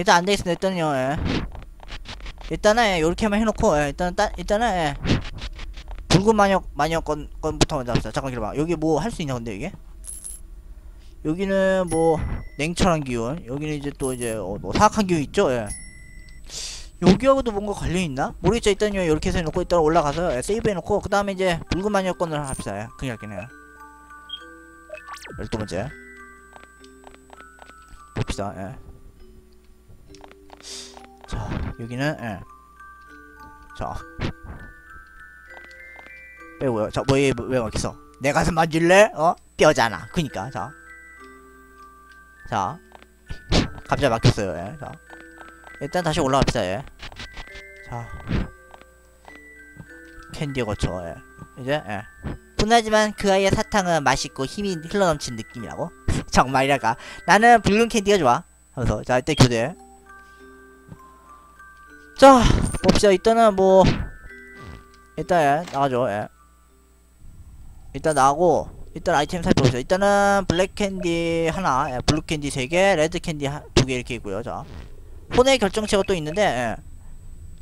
일단 안 되겠습니다. 일단요, 예. 일단은, 예, 요렇게만 해놓고, 예, 일단, 따, 일단은, 예. 붉은 마녀, 마녀 건, 건부터 먼저 합시다. 잠깐 기다려봐. 여기 뭐 할 수 있나, 근데 이게? 여기는 뭐, 냉철한 기운. 여기는 이제 또 이제, 어, 뭐, 사악한 기운 있죠? 예. 여기하고도 뭔가 관련있나? 모르겠죠. 일단요, 이렇게 해서 해놓고, 일단 올라가서, 예, 세이브 해놓고, 그 다음에 이제, 붉은 마녀 건을 합시다. 예. 그게 할게요. 열두 번째. 봅시다. 예. 자, 여기는 예. 자. 빼고요. 자, 뭐왜 왜 여기서? 내 가슴 만질래? 어? 뼈잖아. 그니까. 자. 자. 갑자기 막혔어요. 예. 자. 일단 다시 올라갑시다. 예. 자. 캔디 거쳐. 예. 이제 예. 분하지만 그 아이의 사탕은 맛있고 힘이 흘러넘친 느낌이라고? 정말이랄까 나는 붉은 캔디가 좋아 하면서 자 이때 교대 자 봅시다 일단은 뭐 일단 예, 나가죠 예. 일단 나가고 일단 아이템 살펴보죠 일단은 블랙 캔디 하나 예, 블루 캔디 세개 레드 캔디 두개 이렇게 있고요 자 혼의 결정체가 또 있는데 예.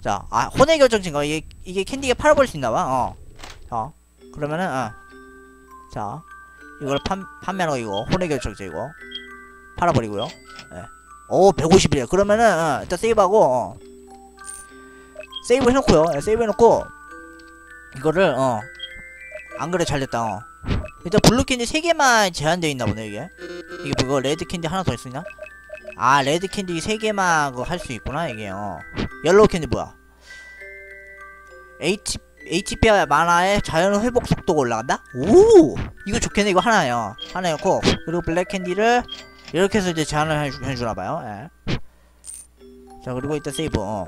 자, 아, 혼의 결정체인가? 이게, 이게 캔디가 팔아버릴 수 있나봐, 어. 자, 그러면은, 어. 자, 이걸 판, 거 이거, 혼의 결정체 이거. 팔아버리고요. 예. 오, 150이래. 그러면은, 어, 일단 세이브하고, 어. 세이브 해놓고요. 예, 세이브 해놓고, 이거를, 어. 안 그래, 잘 됐다, 어. 일단 블루 캔디 3개만 제한되어 있나 보네, 이게. 이게 뭐고, 레드 캔디 하나 더 있으냐? 아, 레드 캔디 3개만 그거 할 수 있구나, 이게, 어. 옐로우 캔디 뭐야? H, HP 만화의 자연 회복 속도가 올라간다? 오! 이거 좋겠네, 이거 하나요. 하나였고, 그리고 블랙 캔디를 이렇게 해서 이제 제한을 해주, 해주나봐요, 예. 자, 그리고 일단 세이브, 어.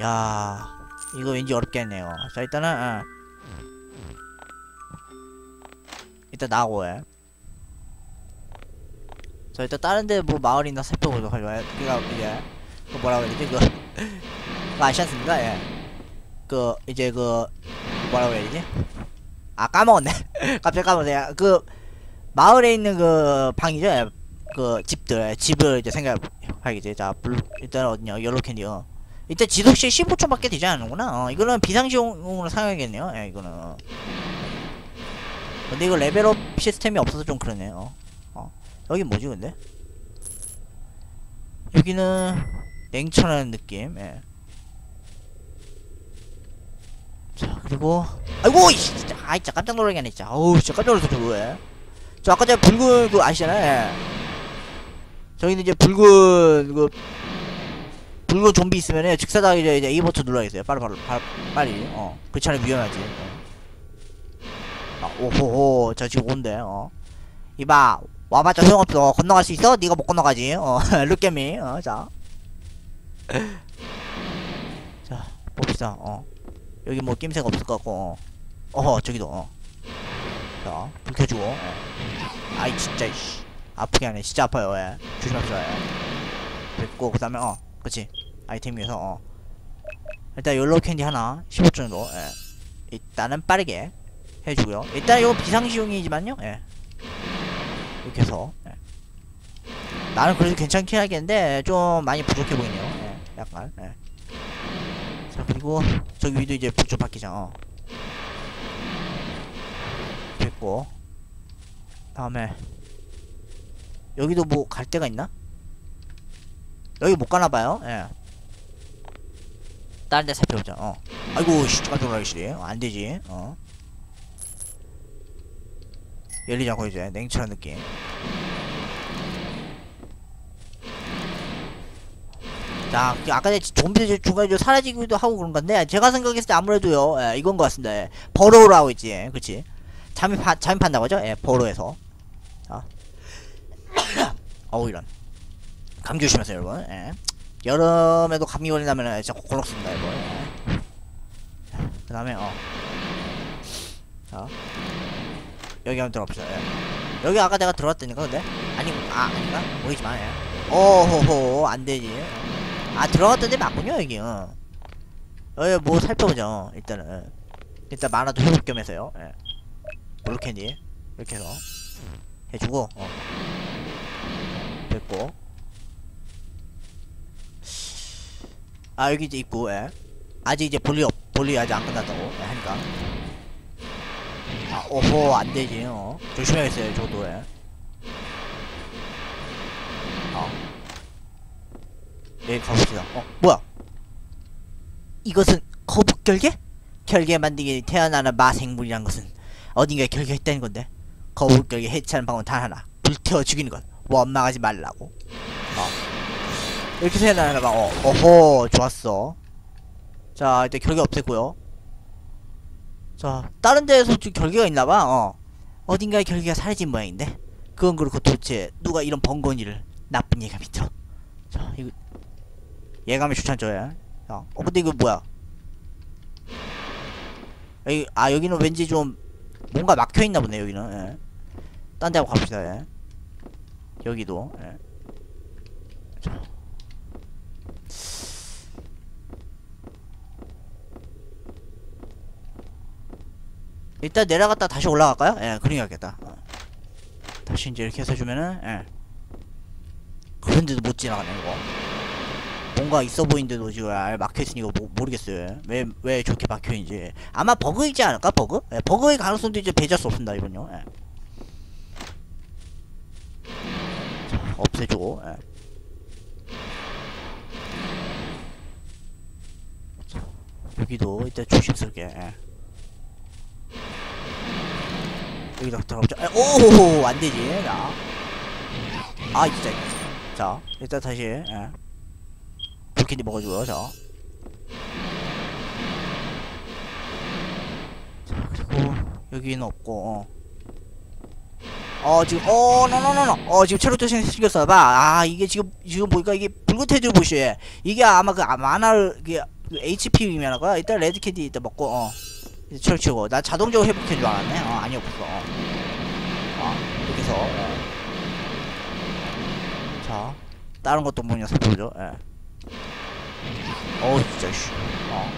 야 이거 왠지 어렵겠네요. 자, 일단은, 예. 일단 나고, 예. 자, 일단 다른데 뭐 마을이나 살펴보도록 하죠. 예. 그니까, 이제, 그 뭐라고 해야 되지? 그, 그 아시지 않습니까? 예. 그, 이제 그, 뭐라고 해야 되지? 아, 까먹었네. 갑자기 까먹었네. 그, 마을에 있는 그, 방이죠? 예. 그, 집들, 예. 집을 이제 생각하겠지. 자, 블루, 일단 어디냐? 옐로 캔디, 어. 일단 지속시 15초밖에 되지 않는구나. 어, 이거는 비상시용으로 사용하겠네요. 예, 이거는. 어. 근데 이거 레벨업 시스템이 없어서 좀 그러네요. 어. 여기 뭐지, 근데? 여기는, 냉철한 느낌, 예. 자, 그리고, 아이고, 이씨, 진짜, 아이, 진짜 깜짝 놀라게 하네, 진짜. 어우, 진짜 깜짝 놀랐어, 저거에. 저 아까 전에 붉은, 그, 아시잖아요, 예. 저기는 이제 붉은, 그, 붉은 좀비 있으면은 즉사다 이제, 이제 A 버튼 눌러야겠어요. 빨리, 빨리, 빨리, 빨리, 어. 그렇지 않으면 위험하지. 어. 아, 오호호, 저 지금 온대, 어. 이봐, 와봤자 소용없어. 건너갈 수 있어? 네가 못 건너가지. 어, 룩게미, 어, 자. 자, 봅시다, 어. 여기 뭐 낌새가 없을 것 같고, 어. 어허, 저기도, 어. 자, 불 켜주고, 어. 아이, 진짜, 이씨. 아프게 하네. 진짜 아파요, 예. 조심합시다, 예. 됐고, 그 다음에, 어. 그치. 아이템 위에서, 어. 일단, 욜로우 캔디 하나, 15 정도, 예. 일단은 빠르게 해주고요. 일단, 이거 비상시용이지만요, 예. 이렇게 해서, 예. 나는 그래도 괜찮긴 하겠는데, 좀 많이 부족해 보이네요, 예. 약간, 예. 자, 그리고, 저기 위도 이제 불좀 바뀌자, 어. 됐고. 다음에, 여기도 뭐 갈 데가 있나? 여기 못 가나봐요. 예. 다른 데 살펴보자. 어. 아이고, 씨, 깜짝 놀라기시네. 어, 안 되지. 어. 열리지 않고 이제 냉철한 느낌. 자, 그 아까 좀비들 중간에 좀 사라지기도 하고 그런 건데, 제가 생각했을 때 아무래도요, 예, 이건 것 같습니다. 예. 버로우로 하고 있지. 예, 그치? 잠입하, 잠입한다고 하죠? 예, 버로에서. 자. 어우, 이런. 감기 조심하세요 여러분 예. 여름에도 감기 걸린다면 진짜 고록습니다 여러분 예. 그 다음에 어. 자 여기 한번 들어갑시다 예. 여기 아까 내가 들어갔다니까 근데 아니 아 아닌가 모르지만 예. 오호호 안되지 아 들어갔던 데 맞군요 여기 어. 여기 뭐 살펴보죠 일단은 일단 만화도 회복 겸 해서요 예. 블루캔디 이렇게 해서 해주고 어. 됐고 아 여기 이제 있고 예. 아직 이제 볼일 없 볼일 아직 안 끝났다고 예, 하니까. 아 오호 안되지 어. 조심해야겠어요 저도 예. 어. 여기 가봅시다. 어 뭐야? 이것은 거북 결계? 결계 만들기 태어나는 마생물이란 것은 어딘가에 결계가 있다는 건데. 거북 결계 해체하는 방법은 단 하나. 불태워 죽이는 것. 원망하지 말라고. 어. 이렇게 태어나는 어 어호 좋았어 자 일단 결계 없앴고요 자 다른 데에서 지금 결계가 있나봐 어 어딘가에 결계가 사라진 모양인데 그건 그렇고 도대체 누가 이런 번거니를 나쁜 예감이 들어 자 이거 예감이 예? 어, 어 근데 이거 뭐야 여기 아 여기는 왠지 좀 뭔가 막혀있나 보네 여기는 예. 딴데 한번 갑시다 예. 여기도 예. 자. 일단 내려갔다 다시 올라갈까요? 예, 그러겠다. 어. 다시 이제 이렇게 해서 주면은, 예. 그런데도 못 지나가네, 이거. 뭔가 있어 보이는데도 지금 아, 막혀있으니까 모, 모르겠어요. 예. 왜, 왜 저렇게 막혀있는지. 아마 버그이지 않을까, 버그? 예, 버그의 가능성도 이제 배제할 수 없습니다, 이건요. 예. 자, 없애주고, 예. 자, 여기도 일단 조심스럽게, 예. 여기다 들어가보자. 에, 오, 안 되지. 자. 아, 진짜. 자, 일단 다시, 예. 불캔디 먹어주고요, 자. 여기는 없고, 어. 어, 지금, 어, 노노노노. 어, 지금 체력도 생- 생겼어. 봐. 아, 이게 지금, 지금 보니까 이게 붉은 테드 부시. 이게 아마 그, 아, 만화를, 그, 그 HP 면허가 일단 레드 캔디 일단 먹고, 어. 이제 체력 치고. 나 자동적으로 회복된 줄 알았네. 어, 아니, 없어. 어. 아, 이렇게 해서, 예. 자, 다른 것도 뭐냐 살펴보죠, 예. 어우, 진짜, 씨. 어.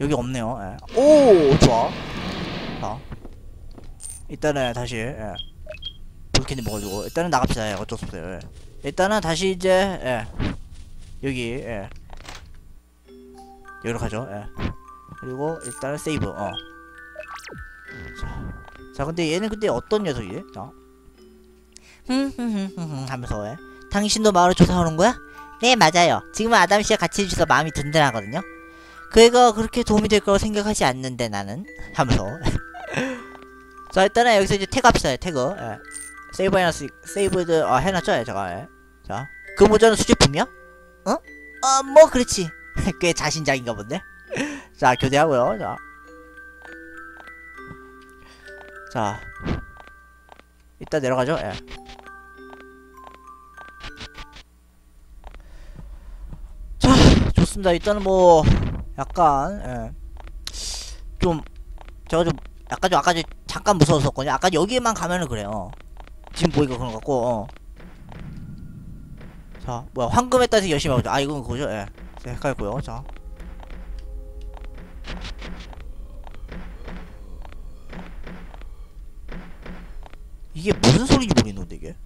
여기 없네요, 예. 오, 좋아. 자. 일단은 다시, 예. 볼캔디 먹어주고, 일단은 나갑시다, 예. 어쩔 수 없어요, 예. 일단은 다시 이제, 예. 여기, 예. 여기로 가죠, 예. 그리고 일단은 세이브, 어. 자, 자 근데 얘는 근데 어떤? 자. 흠흠흠흠 하면서 왜? 당신도 마을을 조사하는 거야? 네 맞아요. 지금은 아담 씨와 같이 해주셔서 마음이 든든하거든요. 그 애가 그렇게 도움이 될 거라고 생각하지 않는데 나는 하면서 자 일단은 여기서 이제 태그 합시다 태그 예. 세이브 해놨으 세이브드 아 해놨죠 예, 제가 예. 자 그 모자는 수제품이야? 어? 어뭐 그렇지 꽤 자신장인가 본데? 자 교대하고요. 자. 자. 이따 내려가죠? 예. 자 좋습니다. 일단은 뭐 약간 예. 좀 제가 좀 약간 좀 아까 좀 잠깐 무서웠었거든요. 아까 여기에만 가면은 그래요. 지금 보니까 그런 것 같고 어. 자 뭐야. 황금에 따라서 열심히 하고 아 이건 그거죠? 예 헷갈렸고요 자. 이게 무슨 소리인지 모르겠는데 이게?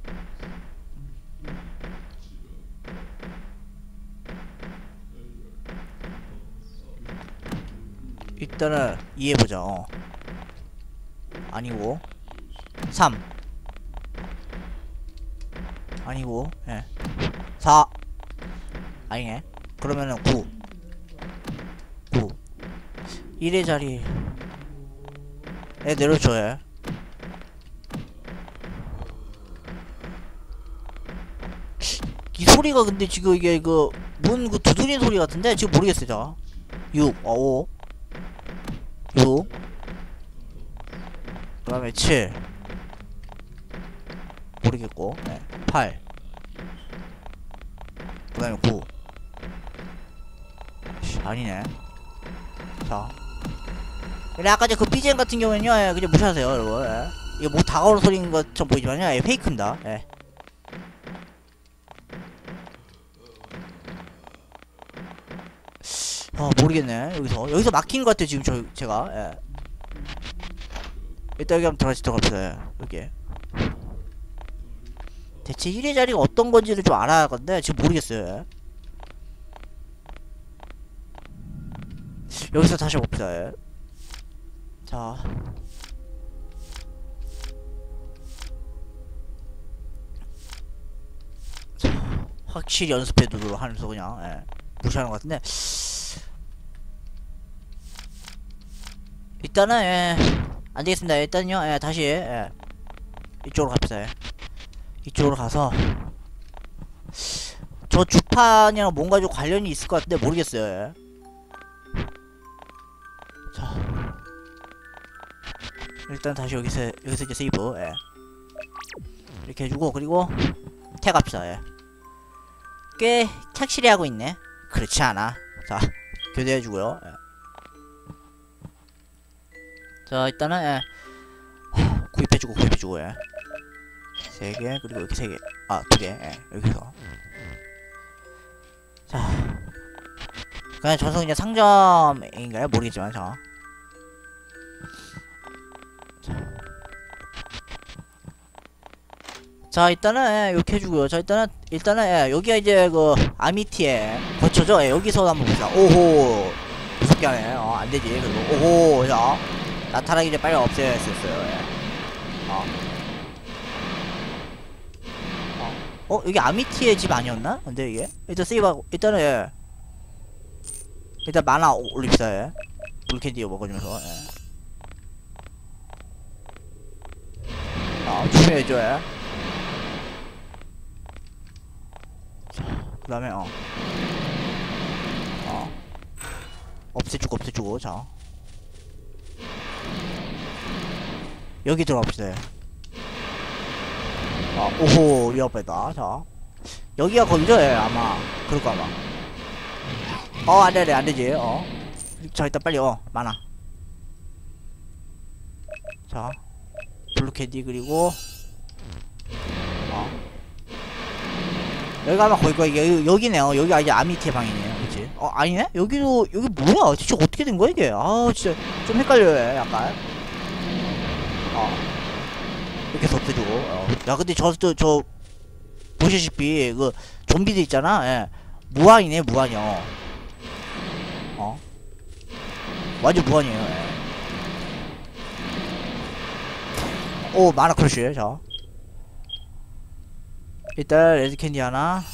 일단은 이해해보자 어. 아니고. 3 아니고 예. 4 아니네 그러면은 9 9 1의 자리. 에 내려줘요 이 소리가 근데 지금 이게 그문그 두드리는 소리 같은데? 지금 모르겠어요 자 6, 어, 5 6 그 다음에 7 모르겠고. 네. 8 그 다음에 9 씨, 아니네 자 근데 아까 그 BGM 같은 경우에는요 예, 그냥 무시하세요 여러분 예. 이게 뭐 다가오는 소리인 것처럼 보이지만요 예, 페이크입니다 예. 아 모르겠네 여기서 여기서 막힌 것 같아 지금 저 제가 예. 일단 여기 한번 다시 들어갑시다 예. 여기 대체 1의 자리가 어떤 건지를 좀 알아야 할 건데 지금 모르겠어요 예. 여기서 다시 봅시다 예. 자 자, 확실히 연습해 두도록 하면서 그냥 예, 무시하는 것 같은데 일단은 예, 안 되겠습니다. 일단요 예, 다시 예, 이쪽으로 갑시다. 예. 이쪽으로 가서 저 주판이랑 뭔가 좀 관련이 있을 것 같은데 모르겠어요. 예. 자 일단 다시 여기서 여기서 이제 세이브 예. 이렇게 해주고 그리고 태 갑시다. 예. 꽤 착실히 하고 있네. 그렇지 않아. 자 교대해주고요. 예. 자 일단은 예. 하, 구입해주고 구입해주고 예. 세개 그리고 이렇게 세 개. 아두 개. 예. 여기서. 자. 그냥 저서 그냥 상점인가요? 모르겠지만 저. 자 일단은 예, 이렇게 해주고요. 자 일단은 일단은 예, 여기가 이제 그 아미티에 거쳐죠. 예, 여기서 한번 보자. 오호 무섭게 하네. 어 안되지. 그리고 오호 자 나타나기 전에 빨리 없애야 했었어요. 예. 어. 어. 어 여기 아미티의 집 아니었나? 근데 이게 일단 세이브하고 일단은 예. 일단 만화 오- 올립시다. 예. 블루캔디 먹어주면서. 예. 아 조심해줘. 예. 그 다음에 어. 어. 없애주고 없애주고 자. 여기 들어갑시다. 아, 오호 위험하다. 자. 여기가? 예, 아마. 그럴 거 아마. 어, 안 되네, 안 되지. 어. 자, 일단 빨리, 어, 많아. 자. 블루캔디, 그리고. 어. 여기가 아마 거기 거기 여기, 여기 네요. 여기가 이제 아미티의 방이네요. 그치? 어 아니네? 여기도 여기 뭐야? 진짜 어떻게 된 거야 이게? 아 진짜 좀 헷갈려요. 약간. 어. 이렇게 없애주고. 어. 야 근데 저저 저 보시다시피 그 좀비들 있잖아. 예. 무한이네 무한이요. 어. 완전 무한이에요. 예. 오 마나 크러쉬 자. 일단 레드 캔디 하나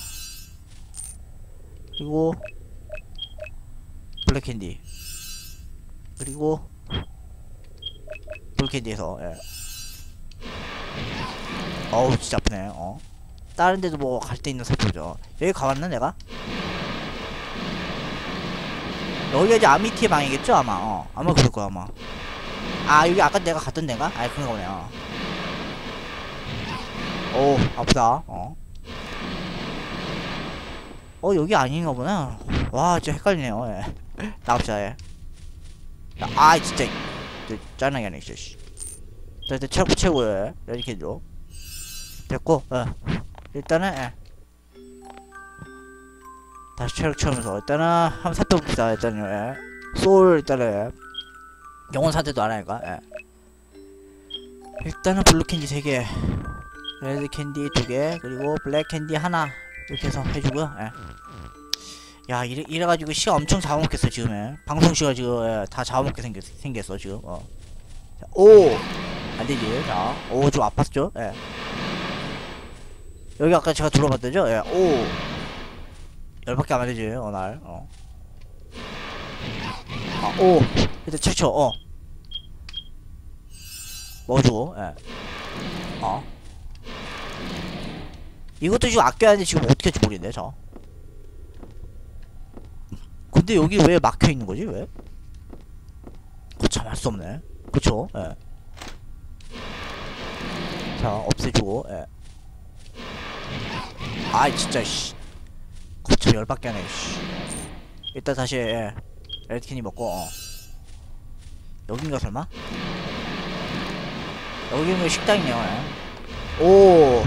그리고 블랙 캔디 그리고 블루 캔디에서 예. 어우 진짜 아프네 어 다른 데도 뭐 갈 데 있나 살펴보죠 여기 가봤나 내가? 여기가 이제 아미티의 방이겠죠 아마 어 아마 그럴 거야 아마 아 여기 아까 내가 갔던 데인가? 아 그런가 보네 어. 오 아프다 어. 어 여기 아닌가 보나 와 진짜 헷갈리네요 예. 나옵시다 예. 야, 아 진짜 짜증나게 하네 진짜 씨. 자 일단 체력 채우고 예. 이렇게 해줘 됐고 예. 일단은 예. 다시 체력 채우면서 일단은 한번 살펴봅시다 일단요 예. 소울 일단은 예. 영혼 상태도 알아니까 예. 일단은 블루 캔디 3개 레드 캔디 두 개 그리고 블랙 캔디 하나 이렇게 해서 해주고요. 예. 야 이래 이래가지고 시간 엄청 잡아먹겠어 지금. 예. 방송 시간 지금 예, 다 잡아먹게 생겼 생겼어 지금. 어. 자, 오 안되지. 자, 오좀 아팠죠. 예. 여기 아까 제가 둘러봤더죠. 예. 오 열밖에 안 되지. 어 날. 어. 아, 오 일단 최초. 어. 먹어주고. 예. 어. 이것도 지금 아껴야 하는데 지금 어떻게 할지 모르겠네 저 근데 여기 왜 막혀있는 거지 왜? 거참 할수 없네 그쵸 예. 자 없애주고 예. 아이 진짜 씨 거참 열받게 하네 씨 일단 다시 예. 레드캔이 먹고 어. 여긴가 설마? 여기는 식당이네요 예. 오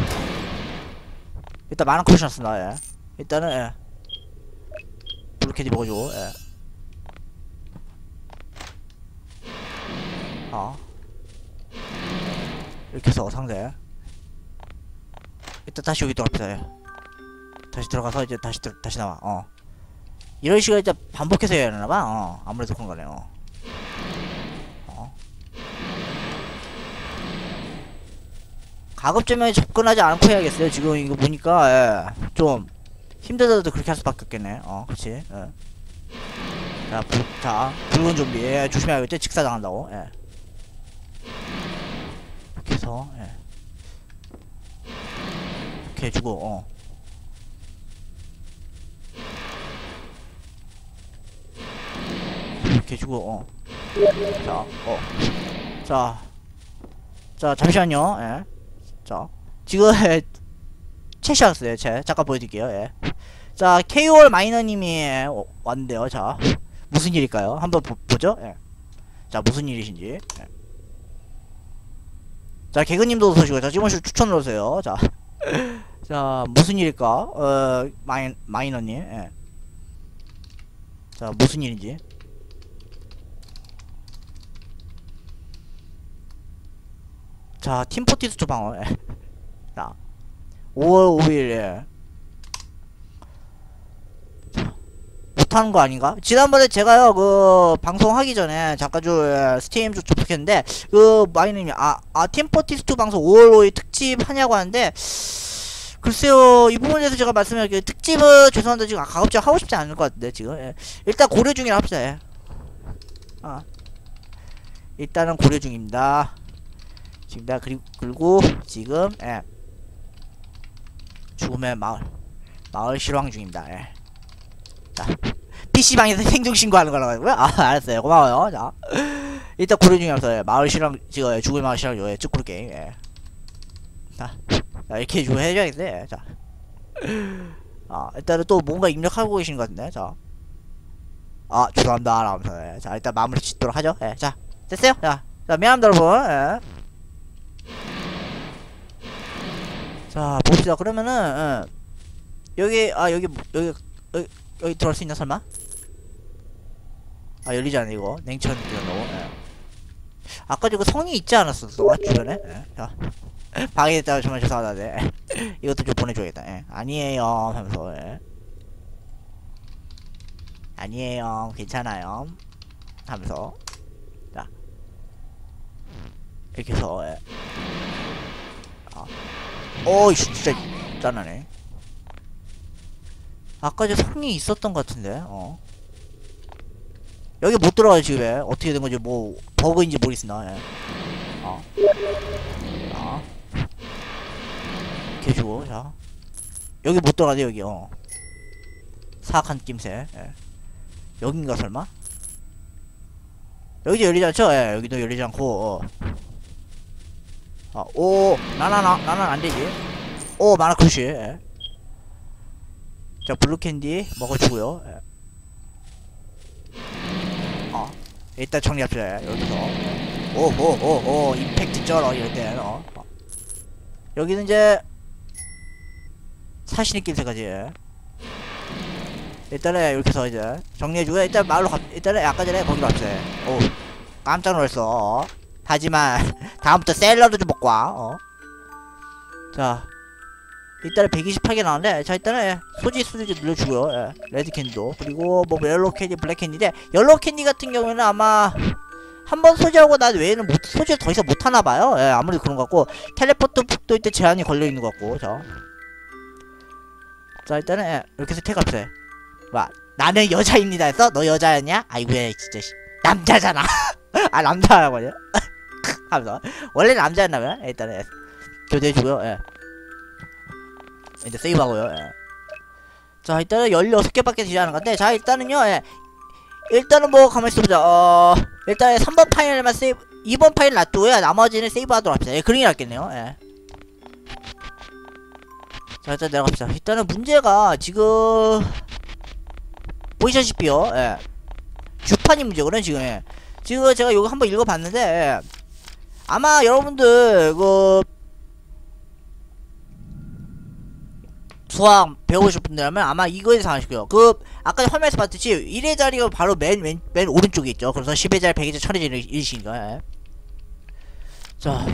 일단 만원 컷이 습니다 예. 일단은 예. 블루캐디 먹어주고 예. 어 이렇게 해서 상대 일단 다시 여기 들어갑시다 예. 다시 들어가서 이제 다시 들, 다시 나와 어 이런 식으로 일단 반복해서 해야 하나봐 어 아무래도 그런 거네요 어 가급적이면 접근하지 않고 해야겠어요 지금 이거 보니까 예, 좀 힘들어도 그렇게 할 수밖에 없겠네 어 그렇지 예. 자, 불, 자 붉은 좀비 예, 조심해야겠지 직사당한다고 예. 이렇게 해서 예. 이렇게 해주고 어 이렇게 해주고 어 자, 어. 자. 자, 잠시만요. 예. 자. 지금 채시 왔어요. 채. 잠깐 보여드릴게요. 예. 자, KOR 마이너님이 어, 왔는데요. 자. 무슨 일일까요? 한번 보, 보죠. 예. 자, 무슨 일이신지. 예. 자, 개그님도 오시고, 자, 지금 추천을 오세요. 자. 자, 무슨 일일까? 어, 마이, 마이너님. 예. 자, 무슨 일인지. 자, 팀포티스트 방어. 예. 자, 5월 5일, 예. 자, 못하는 거 아닌가? 지난번에 제가요, 그, 방송하기 전에 잠깐 좀, 예, 스팀 좀 접속했는데, 그, 마이님이, 아, 아, 팀포티스트 방송 5월 5일 특집 하냐고 하는데, 글쎄요, 이 부분에 대해서 제가 말씀드릴게요. 특집은 죄송한데 지금 가급적 하고 싶지 않을 것 같은데, 지금. 예. 일단 고려 중이라 합시다, 예. 아. 일단은 고려 중입니다. 지금 내가 그리, 그리고 지금 예. 죽음의 마을 마을 실황 중입니다. 예. 자 PC방에서 생존 신고하는 거라고 하고요. 아 알았어요. 고마워요. 자 일단 고려 중이라서 예. 마을 실황 지금 예. 죽음의 마을 실황 요예 쭈꾸루 게임 예. 자, 자 이렇게 좀 해줘야겠네. 예. 자. 아 일단은 또 뭔가 입력하고 계시는 것 같은데 자. 아 죄송합니다 라면서 예. 자 일단 마무리 짓도록 하죠. 예. 자 됐어요. 자, 자 미안합니다 여러분. 예. 자 봅시다 그러면은 어, 여기 아 여기 여기 여기, 여기 들어갈 수 있나 설마? 아 열리지 않네 이거 냉천 들어가고 예. 아까 저거 성이 있지 않았어 주변에 예. 자 방해했다가 정말 죄송하다 네. 이것도 좀 보내줘야겠다 예. 아니에요 하면서 예. 아니에요 괜찮아요 하면서 자 이렇게 해서 예. 어 이 진짜 짠하네. 아까 저 성이 있었던 것 같은데 어. 여기 못 들어가요 지금. 왜 어떻게 된 건지 뭐 버그인지 모르겠으나 예. 어. 아. 이렇게 주고 자. 여기 못 들어가네 여기. 어. 사악한 낌새. 예. 여긴가 설마? 여기도 열리지 않죠? 예 여기도 열리지 않고 어. 아, 오, 나나나, 나는 안 되지. 오, 마나 크시. 예. 자, 블루 캔디 먹어주고요. 예. 어, 일단 정리합시다. 예, 여기서. 오, 오, 오, 오, 임팩트 쩔어 이럴 때. 어. 어. 여기는 이제 사신의 낌새까지. 예. 일단은 이렇게 해서 이제 정리해주고 일단 마을로 가. 일단은 아까 전에 거기로 왔어요. 오, 깜짝 놀랐어. 어. 하지만 다음부터 샐러드 좀 먹고 와 어. 자 일단은 128개 나왔는데 자 일단은 예, 소지 수지 눌러주고요 예, 레드 캔디도 그리고 뭐 옐로우 캔디 블랙 캔디인데 옐로우 캔디 같은 경우에는 아마 한 번 소지하고 난 외에는 못, 소지를 더 이상 못하나봐요 예, 아무래도 그런 것 같고 텔레포트 폭도 이때 제한이 걸려있는 것 같고 자, 자 일단은 예, 이렇게 해서 태갑세 와 나는 여자입니다 했어? 너 여자였냐? 아이고 야 진짜 씨. 남자잖아 아 남자라고 하냐? 하면서 원래 남자였나봐요 일단은 교대해주고요 예. 이제 세이브하고요 예. 자 일단은 16개밖에 되지 않은 건데 자 일단은요 예. 일단은 뭐 가만히 있어보자 어 일단 3번 파일만 세이브 2번 파일 놔두고요 나머지는 세이브하도록 합시다 예 그림이 낫겠네요 예. 자 일단 내려갑시다 일단은 문제가 지금 보이시다시피요 예. 주판이 문제거든요 지금 예. 지금 제가 이거 한번 읽어봤는데 예. 아마 여러분들 그 수학 배우실 분들이라면 아마 아실 거예요. 그 아까 화면에서 봤듯이 1의 자리가 바로 맨, 맨, 맨 오른쪽에 있죠. 그래서 10의 자리, 100의 자리, 1000의 자리 이시니까 자.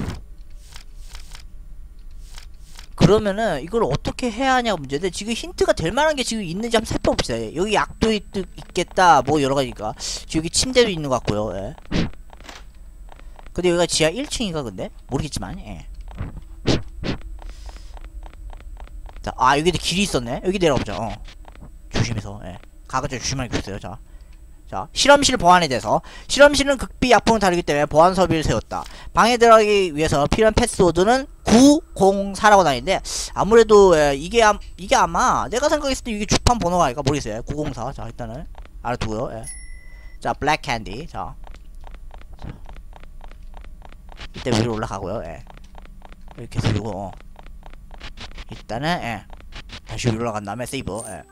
그러면은 이걸 어떻게 해야 하냐가 문제인데 지금 힌트가 될 만한 게 지금 있는지 한번 살펴봅시다. 여기 약도 있, 있겠다. 뭐 여러 가지가. 지금 여기 침대도 있는 것 같고요. 예. 근데 여기가 지하 1층인가 근데 모르겠지만. 예. 자, 아 여기도 길이 있었네. 여기 내려가보자. 어. 조심해서. 예. 가급적 조심하게 있어요. 자. 자, 실험실 보안에 대해서 실험실은 극비 약품을 다루기 때문에 보안 설비를 세웠다. 방에 들어가기 위해서 필요한 패스워드는 904라고 나있는데 아무래도 예, 이게 아, 이게 아마 내가 생각했을 때 이게 주판 번호가 아닐까 모르겠어요. 904. 자, 일단은 알아두고요. 예. 자, 블랙 캔디. 자. 자. 이때 위로 올라가고요. 예. 이렇게 이거 어. 일단은 예. 다시 위로 올라간 다음에 세이브. 예.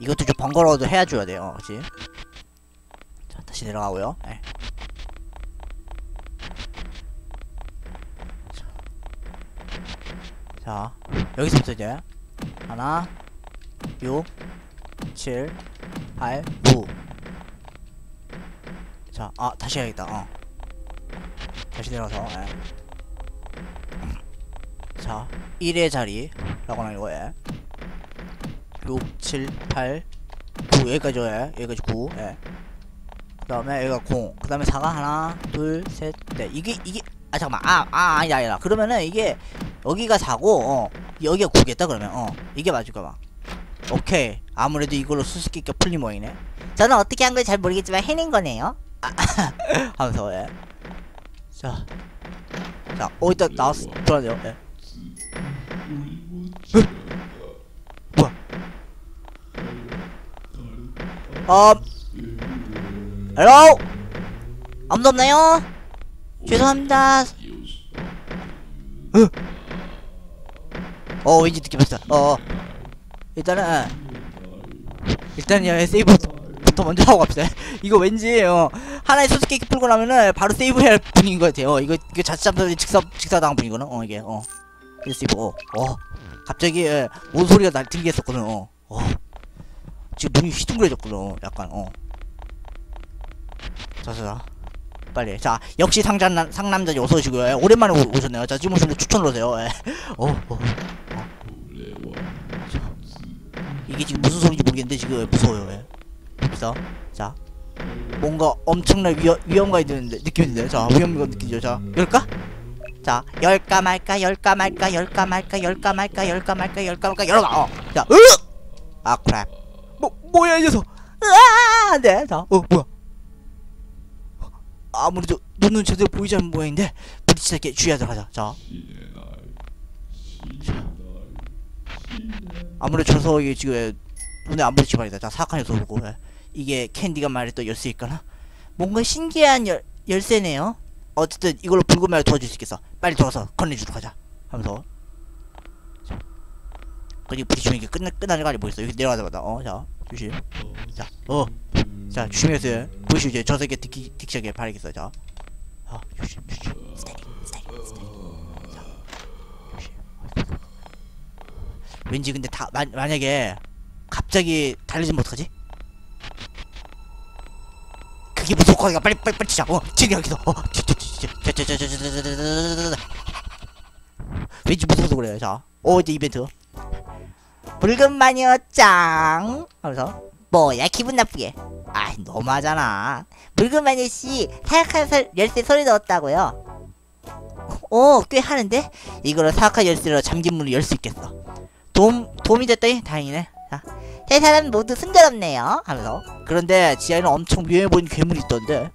이것도 좀 번거로워도 해야줘야 돼요. 그치? 자, 다시 내려가고요. 예. 자, 여기서부터 이제 하나, 6, 7, 8, 9. 자, 아 다시 해야겠다. 어. 다시 내려서. 예. 자, 1의 자리라고 하는 거에 6, 7, 8, 9 여기까지 예. 여기까지 9. 예. 그 다음에 여기가 0. 그 다음에 4가 하나, 둘, 셋, 넷. 이게 이게 아 잠깐만. 아, 아 아니다 아니다. 그러면은 이게 여기가 4고 어. 여기가 9겠다 그러면 어. 이게 맞을까 봐. 오케이. 아무래도 이걸로 수수께끼가 풀린 모양이네. 저는 어떻게 한걸잘 모르겠지만 해낸 거네요. 하면서 예. 자. 자, 어 일단 나왔어. 들어가네요. 예. 으? 뭐야? 어. 헬로. 아무도 없나요? 죄송합니다. 어 왠지 느낌 왔다. 어. 일단은 예. 일단 야 세이브 먼저 하고 갑시다. 이거 왠지 어 하나의 수수께끼 풀고 나면은 바로 세이브해야 할 분위기인 것 같아요. 어, 이거 이거 자칫 잘못하면 직사 직사당한 분이거든. 어 이게 어. 이제 세이브 어. 어. 갑자기 예, 뭔 소리가 날 들게 했었거든. 어. 어. 지금 눈이 휘둥그레졌거든. 어, 약간 어. 자자. 빨리. 자, 역시 상장 상남자지 어서 오시고요. 예, 오랜만에 오, 오셨네요. 자, 지금 오시면 추천을 오세요. 예. 어, 어. 이게 지금 무슨 소리인지 모르겠는데 지금 무서워요. 예. 그래서 자 뭔가 엄청난 위험 위험감이 드는데 느낌인데 자 위험감 느끼죠. 자 열까? 자 열까 말까 열까 말까 열까 말까 열까 말까 열까 말까 열까 말까 열어봐. 어. 자 으! 아 크랩. 뭐 뭐야 이 녀석? 으아 안돼. 자어 뭐야? 아무래도 눈은 제대로 보이지 않는 모양인데 부딪히게 주의하도록 하자. 자. 아무래도 저 석이 지금 눈에 안 부딪히 말이다. 자, 사악한 녀석 보고 예. 이게 캔디가 말했던 열쇠일까나? 뭔가 신기한 열, 열쇠네요. 어쨌든 이걸로 불금을 도와줄 수 있겠어. 빨리 들어가서 건네주도록 하자. 하면서 자. 그리고 부딪히면 이게 끝나 끝나는 거 아니 뭐 있어? 여기 내려가자마자 어, 자, 조심. 자, 어, 자, 조심해서 보시오 이제 저 새끼 딕 딕시하게 바라겠어. 자, 아, 조심, 조심. 왠지 근데 다 마, 만약에 갑자기 달리지면 어떡하지? 그게 무서울 거니까 빨리 빨리 빨리 치자. 어, 지금 여기서. 어, 왠지 무서워서 그래요. 자, 어 이제 이벤트. 붉은 마녀 짱. 하면서 뭐야 기분 나쁘게. 아 너무하잖아. 붉은 마녀 씨 사약한 설, 열쇠 소리 넣었다고요. 오, 꽤 하는데? 이거를 사악한 열쇠로 잠긴 문을 열 수 있겠어. 도움 도움이 됐다니 다행이네. 자, 세 사람 모두 순조롭네요. 하면서 그런데 지하에는 엄청 위험해 보이는 괴물이 있던데.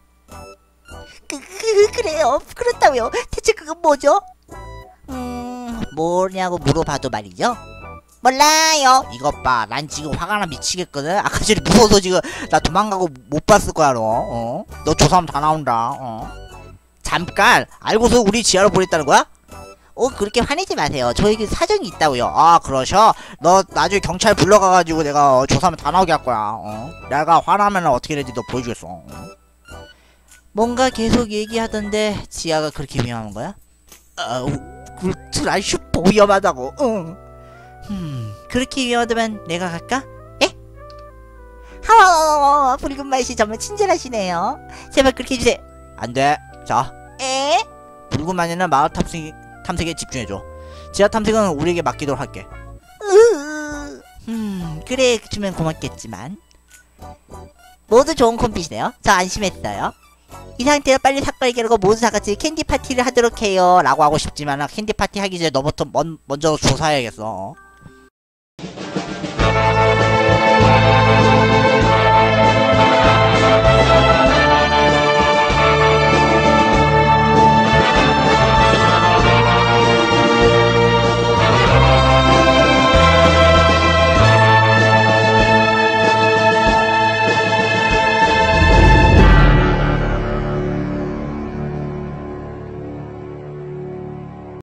그, 그 그래요. 그렇다고요. 대체 그건 뭐죠? 음, 뭐냐고 물어봐도 말이죠. 몰라요. 이것 봐, 난 지금 화가 나 미치겠거든. 아까 전에 무서워서 지금 나 도망가고 못 봤을 거야 너. 어? 너 조사하면 다 나온다. 어? 잠깐 알고서 우리 지하로 보냈다는 거야? 어, 그렇게 화내지 마세요. 저에게 사정이 있다고요. 아 그러셔? 너 나중에 경찰 불러가가지고 내가 어, 조사하면 다 나오게 할 거야. 어? 내가 화나면 어떻게 되는지 너 보여주겠어. 어? 뭔가 계속 얘기하던데 지하가 그렇게 위험한 거야? 아우, 그난 슈퍼 위험하다고. 응. 음, 그렇게 위험하다면 내가 갈까? 예? 하와, 붉은 말씨 정말 친절하시네요. 제발 그렇게 해주세요. 안 돼. 자, 에? 붉은 마녀는 마을 탐색, 탐색에 집중해줘. 지하 탐색은 우리에게 맡기도록 할게 으, 음, 그래 주면 고맙겠지만 모두 좋은 콤비시네요. 저 안심했어요. 이 상태로 빨리 사건을 깨고 모두 다 같이 캔디 파티를 하도록 해요. 라고 하고 싶지만 캔디 파티 하기 전에 너부터 먼, 먼저 조사해야겠어 어?